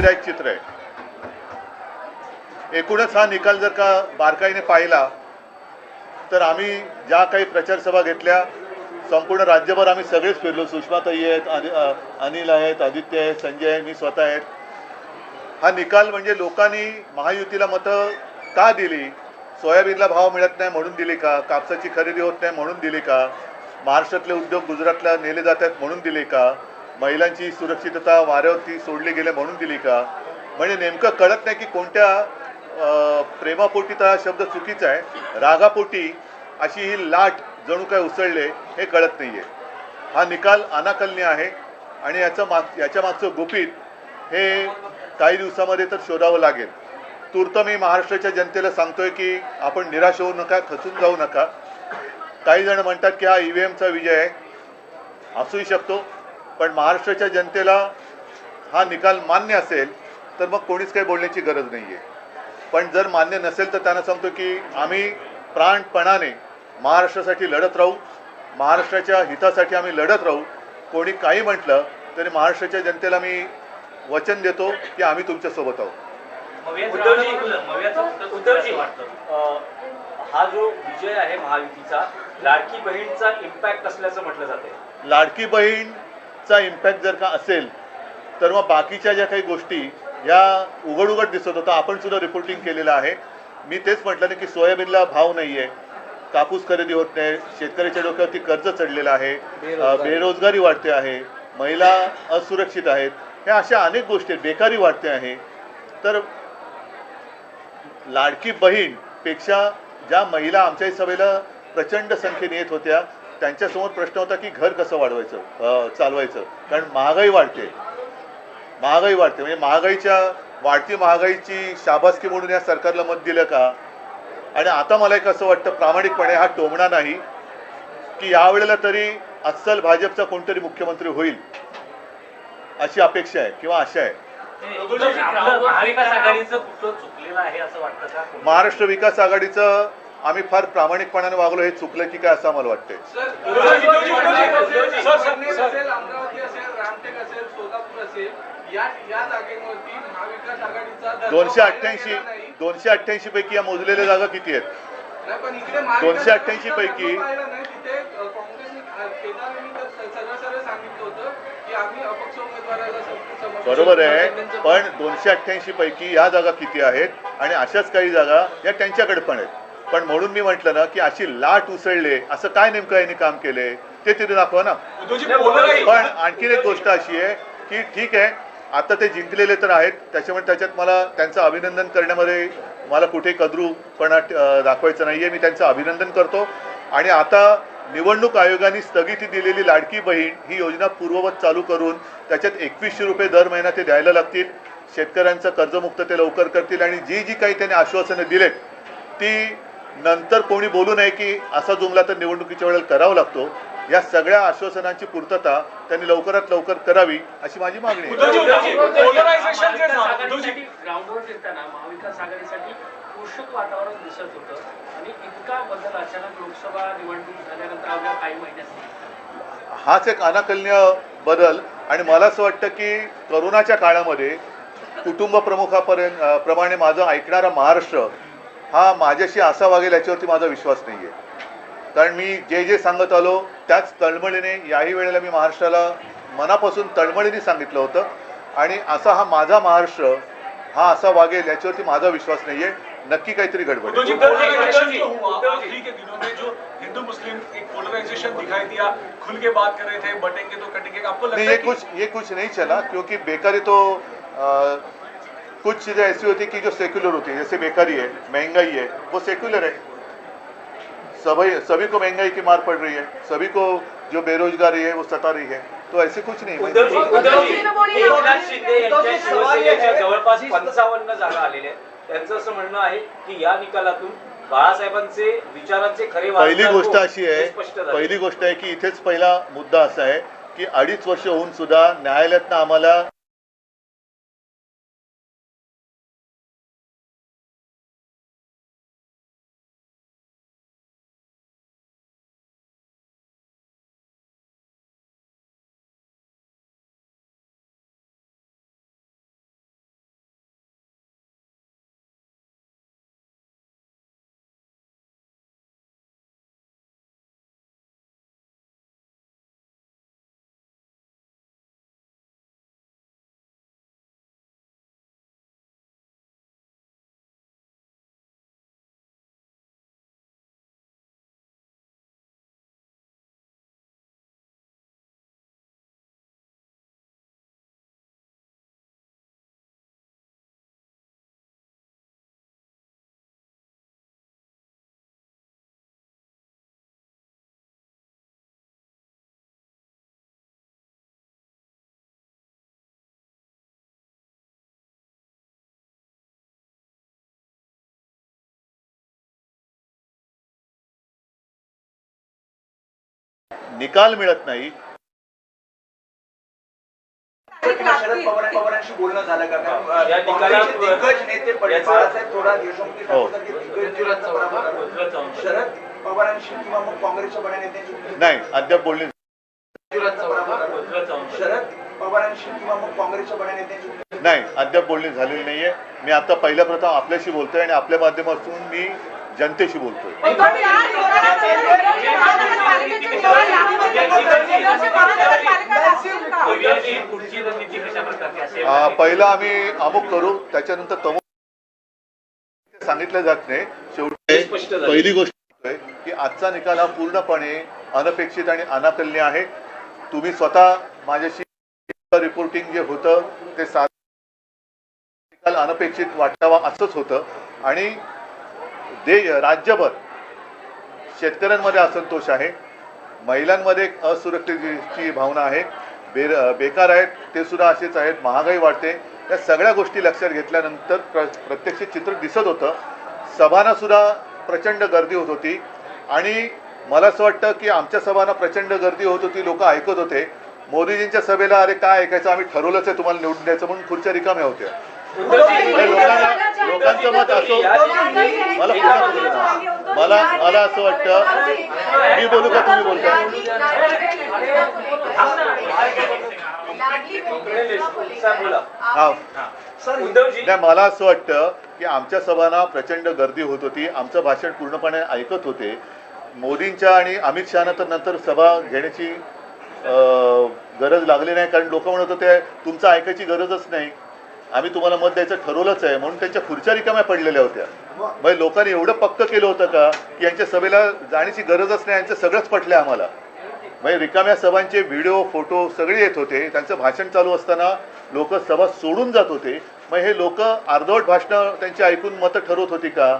धक्कादायक चित्र आहे. एकूणच हा निकाल जर का बारकाईने पाहिला तर आम्ही ज्या काही प्रचार सभा घेतल्या संपूर्ण राज्यभर आम्ही सगळेच फिरलो. सुषमाताई आहेत अनिल आहेत आदित्य आहेत संजय आहे मी स्वतः आहेत. हा निकाल म्हणजे लोकांनी महायुतीला मतं का दिली? सोयाबीनला भाव मिळत नाही म्हणून दिली का? कापसाची खरेदी होत नाही म्हणून दिली का? महाराष्ट्रातले उद्योग गुजरातला नेले जात आहेत म्हणून दिले का? महिलांची सुरक्षितता वाऱ्यावरती सोडली गेले म्हणून दिली का? म्हणजे नेमकं कळत नाही की कोणत्या प्रेमापोटी तर हा शब्द चुकीचा आहे. रागापोटी अशी ही लाट जणू काय उसळले हे कळत नाही आहे हा निकाल अनाकलनीय आहे आणि याचं माग याच्या मागचं गुपित हे काही दिवसामध्ये तर शोधावं लागेल. तूर्त मी महाराष्ट्राच्या जनतेला सांगतोय की आपण निराश होऊ नका खचून जाऊ नका. काही जण म्हणतात की हा ई व्ही एमचा विजय आहे. असूही शकतो. पण महाराष्ट्राच्या जनतेला हा निकाल मान्य असेल तर मग कोणीच काही बोलण्याची गरज नाही आहे पण जर मान्य नसेल तर त्यांना सांगतो की आम्ही प्राणपणाने महाराष्ट्रासाठी लढत राहू महाराष्ट्राच्या हितासाठी आम्ही लढत राहू. कोणी काही म्हटलं तरी महाराष्ट्राच्या जनतेला मी वचन देतो की आम्ही तुमच्यासोबत आहोत. उद्धवजी हा जो विजय आहे महायुतीचा लाडकी बहीणचा इम्पॅक्ट असल्याचं म्हटलं जाते लाडकी बहीणचा इम्पॅक्ट जर का असेल तर मग बाकीच्या ज्या काही गोष्टी या उघड उघड दिसत होता आपण सुद्धा रिपोर्टिंग केलेलं आहे. मी तेच म्हटलं ना की सोयाबीनला भाव नाही आहे कापूस खरेदी होत नाही शेतकऱ्याच्या डोक्यावरती कर्ज चढलेलं आहे बेरोजगारी. वाढते आहे महिला असुरक्षित आहेत ह्या अशा अनेक गोष्टी आहेत बेकारी वाढते आहे. तर लाडकी बहीणपेक्षा ज्या महिला आमच्याही सभेला प्रचंड संख्येने येत होत्या त्यांच्यासमोर प्रश्न होता की घर कसं वाढवायचं चालवायचं? कारण महागाई वाढते. महागाई वाढते. म्हणजे महागाईच्या वाढती महागाईची शाबासकी म्हणून या सरकारला मत दिलं का? आणि आता मला एक असं वाटतं प्रामाणिकपणे हा टोमणा नाही की यावेळेला तरी अस्सल भाजपचा कोणतरी मुख्यमंत्री होईल अशी अपेक्षा आहे किंवा आशा आहे. महाराष्ट्र विकास आघाडीचं आम्ही फार प्रामाणिकपणाने वागलो हे चुकलं की काय असं आम्हाला वाटतंय. असेल अमरावती असेल रामटेक असेल सोलापूर असेल या या जागेवरती महाविकास आघाडीचा दर्जा दोनशे अठ्ठ्याऐंशी. दोनशे अठ्ठ्याऐंशी पैकी या मोजलेल्या जागा किती आहेत? नाही, पण इकडे महाविकास 288 आघाडीचा पैकी- बरोबर आहे पण दोनशे अठ्ठ्याऐंशी पैकी या जागा किती आहेत? आणि अशाच काही जागा या त्यांच्याकडे पण आहेत. पण म्हणून मी म्हटलं ना की अशी लाट उसळले. असं काय नेमकं यांनी काम केले? ते तिथे दाखवा ना. पण आणखीन एक गोष्ट अशी आहे की ठीक आहे आता ते जिंकलेले तर आहेत. त्याच्यामुळे त्याच्यात मला त्यांचं अभिनंदन करण्यामध्ये मला कुठे कद्रूपणा दाखवायचं नाही आहे मी त्यांचं अभिनंदन करतो. आणि आता निवडणूक आयोगाने स्थगिती दिलेली लाडकी बहीण ही योजना पूर्ववत चालू करून त्याच्यात एकवीसशे रुपये दर महिना ते द्यायला लागतील. शेतकऱ्यांचं कर्जमुक्त ते लवकर करतील. आणि जी जी काही त्यांनी आश्वासनं दिलेत ती नंतर कोणी बोलू नये की असा जुमला तर निवडणुकीच्या वेळेला करावा लागतो. या सगळ्या आश्वासनांची पूर्तता त्यांनी लवकरात लवकर करावी अशी माझी मागणी आहे. पोषक वातावरण दिसत होतं आणि इतका बदल अचानक लोकसभा निवडणूक झाल्यानंतर अवघ्या काही महिन्यात हाच एक अनाकलनीय बदल आणि मला असं वाटतं की करोनाच्या काळामध्ये कुटुंब प्रमुखापर्यंत प्रमाणे माझं ऐकणारा महाराष्ट्र हा माझ्याशी असा वागेल याच्यावरती माझा विश्वास नाही आहे कारण मी जे जे सांगत आलो त्याच तळमळीने याही वेळेला मी महाराष्ट्राला मनापासून तळमळीने सांगितलं होतं. आणि असा हा माझा महाराष्ट्र हा असा वागेल याच्यावरती माझा विश्वास नाही आहे नक्की काहीतरी गडबड हिंदू मुस्लिम एक पोलराइजेशन दिखाई दिया खुल के बात कर रहे थे बटेंगे तो कटेंगे आपको लगता नहीं है ये कुछ ये कुछ नहीं चला क्योंकि बेकारी तो अ, कुछ चीज़ें ऐसी होती कि जो सेक्युलर होती है जैसे बेकारी है महंगाई है वो सेक्युलर है। सभी सभी को महंगाई की मार पड़ रही है सभी को जो बेरोजगारी है वो सता रही है। तो ऐसे कुछ नहीं है- जवळपास पंचावन्न जागा आलेल्या आहेत. त्यांचं असं म्हणणं आहे की या निकालातून बाळासाहेबांचे विचारांचे खरे पहिली गोष्ट अशी हे आहे. पहिली गोष्ट आहे की इथेच पहिला मुद्दा असा आहे की अडीच वर्ष होऊन सुद्धा न्यायालयातनं आम्हाला पवारांशी किंवा मग काँग्रेसच्या बड्या नेत्यांशी नाही अद्याप बोलणी झालेली नाहीये. मी आता पहिल्या प्रथम आपल्याशी बोलतोय आणि आपल्या माध्यमातून मी जनतेशी बोलतोय. पहिला आम्ही अमुक करू त्याच्यानंतर तमुक सांगितलं जात नाही. शेवटी. पहिली गोष्ट आहे की आजचा निकाल हा पूर्णपणे अनपेक्षित आणि अनाकलनीय आहे. तुम्ही स्वतः माझ्याशी रिपोर्टिंग जे होतं ते सा निकाल अनपेक्षित वाटावा असंच होतं. आणि दे राज्यभर. शेतकऱ्यांमध्ये असंतोष आहे. महिलांमध्ये एक भावना आहे. बे बेकार आहेत ते सुद्धा असेच आहेत महागाई वाढते. या सगळ्या गोष्टी लक्षात घेतल्यानंतर प्र प्रत्यक्ष चित्र दिसत होतं. सभांना सुद्धा प्रचंड गर्दी होत होती. आणि मला असं वाटतं की आमच्या सभांना प्रचंड गर्दी होत होती लोक ऐकत होते. मोदीजींच्या सभेला अरे काय ऐकायचं? आम्ही ठरवलंच आहे तुम्हाला निवडून द्यायचं. म्हणून खुर्च्या रिकाम्या होत्या. लोकांना लोकांचं मत असो मला. मला मला असं वाटतं मी बोलू का तुम्ही बोलता हा नाही मला असं वाटतं की आमच्या सभांना प्रचंड गर्दी होत होती. आमचं भाषण पूर्णपणे ऐकत होते. मोदींच्या आणि अमित शहाना तर नंतर सभा घेण्याची गरज लागली नाही कारण लोक म्हणत होते तुमचं ऐकायची गरजच नाही. आम्ही तुम्हाला मत द्यायचं ठरवलंच आहे. म्हणून त्यांच्या खुर्च्या रिकाम्या पडलेल्या होत्या. म्हणजे लोकांनी एवढं पक्क केलं होतं का की यांच्या सभेला जाण्याची गरजच नाही यांचं सगळंच पटलं आम्हाला म्हणजे रिकाम्या सभांचे व्हिडिओ फोटो सगळे येत होते त्यांचं भाषण चालू असताना लोक सभा सोडून जात होते मग हे लोक अर्धवट भाषणं त्यांची ऐकून मतं ठरवत होती का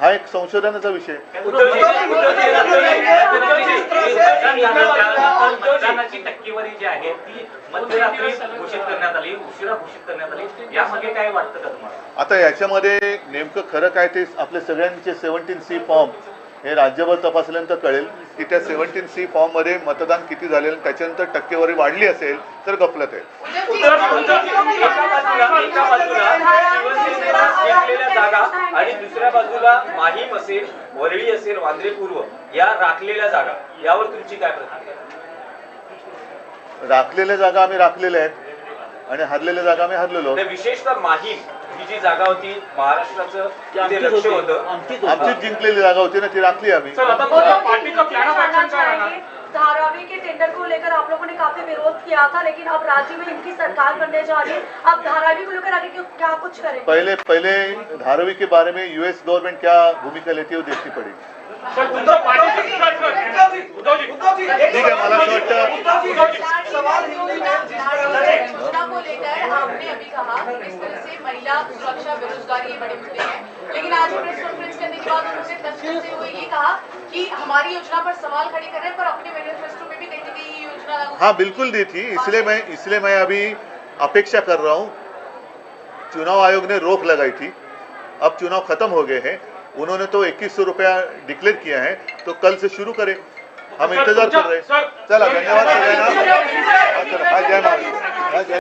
हा एक संशोधनाचा विषय टक्केवारी जी आहे ती मध्यरात्री घोषित करण्यात आली उशिरा घोषित करण्यात आली. यामागे काय वाटतं का तुम्हाला? आता याच्यामध्ये नेमकं खरं काय ते आपले सगळ्यांचे सेव्हन्टीन सी फॉर्म हे राज्यभर तपासल्यानंतर कळेल की त्या सेव्हन्टीन सी फॉर्ममध्ये मतदान किती झालेलं त्याच्यानंतर टक्केवारी वाढली असेल तर गफलत आहे. एका बाजूला एका बाजूला शिवसेनेला जिंकलेल्या जागा आणि दुसऱ्या बाजूला माहीम असेल वरळी असेल वांद्रे पूर्व या राखलेल्या जागा. यावर तुमची काय प्रतिक्रिया? राखलेल्या जागा आम्ही राखलेल्या आहेत. आणि हरलेल्या जागा आम्ही हरलेलो. विशेषतः माहीम ही जी जागा होती महाराष्ट्राचं तिथे लक्ष होतं. आमचीच जिंकलेली जागा होती ना ती राखली आम्ही. धारावी के टेंडर को लेकर आप लोगों ने काफ़ी विरोध किया था लेकिन अब राज्य में इनकी सरकार बनने जा रही है। अब धारावी को लेकर आगे क्यों- क्या कुछ करेंगे? पहले पहले धारावी के बारे में यूएस गवर्नमेंट क्या भूमिका लेती है वो देखनी पड़ेगी। ठीक है मला असं वाटतं योजना को लेकर आपने अभी कहा कि किस तरह से महिला सुरक्षा बेरोजगारी ये बड़े मुद्दे हैं लेकिन आज प्रेस कॉन्फ्रेंस करने के बाद उन्होंने स्पष्ट करते हुए ये कहा कि हमारी योजना पर सवाल खड़े कर रहे हैं पर अपने मैनिफेस्टो में भी कहीं ना कहीं योजना लागू हाँ बिल्कुल दी थी इसलिए मैं इसलिए मैं अभी अपेक्षा कर रहा हूँ चुनाव आयोग ने रोक लगाई थी अब चुनाव खत्म हो गए हैं उन्होंने तो इक्कीस सौ रुपया डिक्लेयर किया है तो कल से शुरू करें हम इंतज़ार कर रहे हैं चला धन्यवाद. हा, जय महाराज हा,